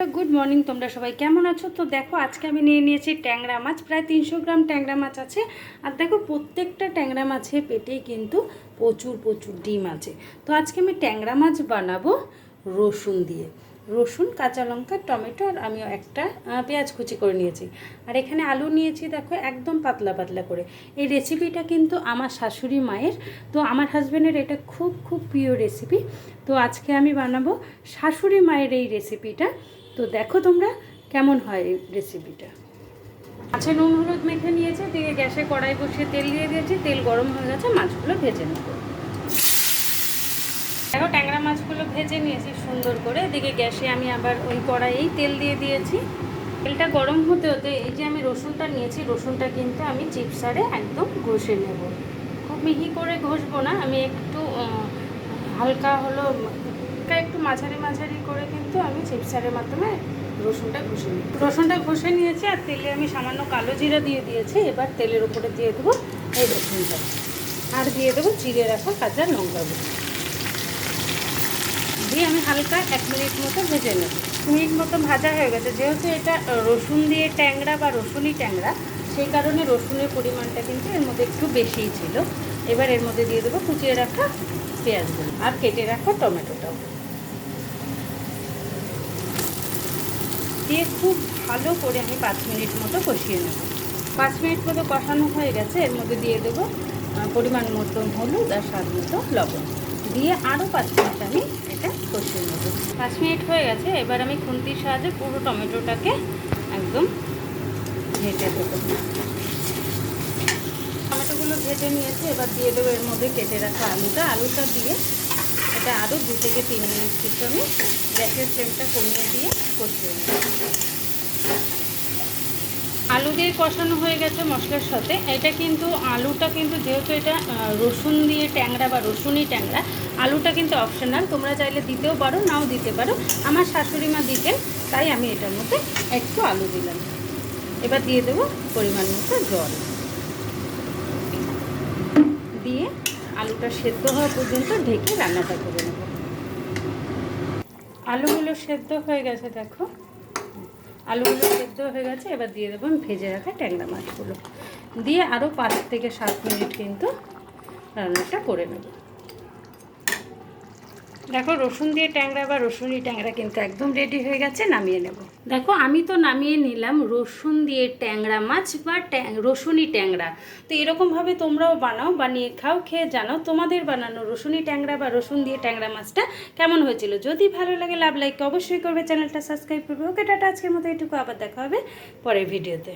Good morning, তোমরা সবাই কেমন আছো? তো দেখো, আজকে আমি নিয়ে নিয়েছি ট্যাংরা মাছ, প্রায় তিনশো গ্রাম ট্যাংরা মাছ আছে। আর দেখো, প্রত্যেকটা ট্যাংরা মাছের পেটেই কিন্তু প্রচুর প্রচুর ডিম আছে। তো আজকে আমি ট্যাংরা মাছ বানাবো রসুন দিয়ে। রসুন, কাঁচা লঙ্কা, টমেটো, আর আমি একটা পেঁয়াজ কুচি করে নিয়েছি। আর এখানে আলু নিয়েছি, দেখো, একদম পাতলা পাতলা করে। এই রেসিপিটা কিন্তু আমার শাশুড়ি মায়ের। তো আমার হাজব্যান্ডের এটা খুব খুব প্রিয় রেসিপি তো আজকে আমি বানাবো শাশুড়ি মায়ের এই রেসিপিটা তো দেখো তোমরা কেমন হয় এই রেসিপিটা মাছে নুন, হলুদ মেখে নিয়েছে, দিয়ে গ্যাসে কড়াই বসিয়ে তেল দিয়ে দিয়েছি, তেল গরম হয়ে গেছে, মাছগুলো ভেজে নেব। দেখো ট্যাংরা মাছগুলো ভেজে নিয়েছি সুন্দর করে, এদিকে গ্যাসে আমি আবার ওই কড়াইয়েই তেল দিয়ে দিয়েছি। তেলটা গরম হতে হতে এই যে আমি রসুনটা নিয়েছি, রসুনটা কিন্তু আমি চিপসারে একদম ঘষে নেব। খুব মিহি করে ঘষবো না, আমি একটু হালকা হলো মাঝারি মাঝারি করে কিন্তু আমি চিপসারের মাধ্যমে রসুনটা ঘষে নিই রসুনটা ঘষে নিয়েছি আর তেলে আমি সামান্য কালো জিরা দিয়ে দিয়েছি। এবার তেলের উপরে দিয়ে দেবো এই রসুনটা। আর দিয়ে দেবো চিড়ে রাখা কাঁচা লঙ্কা দিয়ে আমি হালকা এক মিনিট মতো ভেজে নেব। মিনিট মতো ভাজা হয়ে গেছে। যেহেতু এটা রসুন দিয়ে ট্যাংরা বা রসুনই ট্যাংরা, সেই কারণে রসুনের পরিমাণটা কিন্তু এর মধ্যে একটু বেশিই ছিল। এবার এর মধ্যে দিয়ে দেবো কুচিয়ে রাখা পেঁয়াজগুলো আর কেটে রাখা টমেটোটাও। দিয়ে খুব ভালো করে আমি পাঁচ মিনিট মতো কষিয়ে নেব। পাঁচ মিনিট মতো কষানো হয়ে গেছে, এর মধ্যে দিয়ে দেবো পরিমাণ মতো হলুদ আর স্বাদ মতো লবণ। দিয়ে আরও পাঁচ মিনিট আমি এটা কষিয়ে নেব। পাঁচ মিনিট হয়ে গেছে, এবার আমি খুন্তির সাহায্যে পুরো টমেটোটাকে একদম ভেজে দেবো। টমেটোগুলো ভেজে নিয়েছি, এবার দিয়ে দেবো এর মধ্যে কেটে রাখা আলুটা। আলুটা দিয়ে এটা আরও দু থেকে তিন মিনিট কিছু আমি গ্যাসের ফ্লেমটা কমিয়ে দিয়ে নেব। আলু দিয়ে কষানো হয়ে গেছে মশলার সাথে। এটা কিন্তু, আলুটা কিন্তু যেহেতু এটা রসুন দিয়ে ট্যাংরা বা রসুনই ট্যাংরা, আলুটা কিন্তু অপশনাল তোমরা চাইলে দিতেও পারো, নাও দিতে পারো। আমার শাশুড়ি মা দিতেন, তাই আমি এটার মধ্যে একটু আলু দিলাম। এবার দিয়ে দেবো পরিমাণ মতো জল। দিয়ে আলুটা সেদ্ধ হওয়া পর্যন্ত ঢেকে রান্নাটা করে নেব। আলুগুলো সেদ্ধ হয়ে গেছে, দেখো। আলুগুলো সেদ্ধ হয়ে গেছে, এবার দিয়ে দেবো ভেজে রাখা ট্যাংরা মাছগুলো। দিয়ে আরও পাঁচ থেকে সাত মিনিট কিন্তু রান্নাটা করে নেব। দেখো, রসুন দিয়ে ট্যাংরা বা রসুনি ট্যাংরা কিন্তু একদম রেডি হয়ে গেছে, নামিয়ে নেব। দেখো, আমি তো নামিয়ে নিলাম রসুন দিয়ে ট্যাংরা মাছ বা ট্যাং, রসুনি ট্যাংরা। তো এরকমভাবে তোমরাও বানাও, বানিয়ে খাও, খেয়ে জানাও তোমাদের বানানো রসুনি ট্যাংরা বা রসুন দিয়ে ট্যাংরা মাছটা কেমন হয়েছিল। যদি ভালো লাগে, লাভ লাইক অবশ্যই করবে, চ্যানেলটা সাবস্ক্রাইব করবে। ওকে, টাটা, আজকের মতো এটুকু, আবার দেখা হবে পরের ভিডিওতে।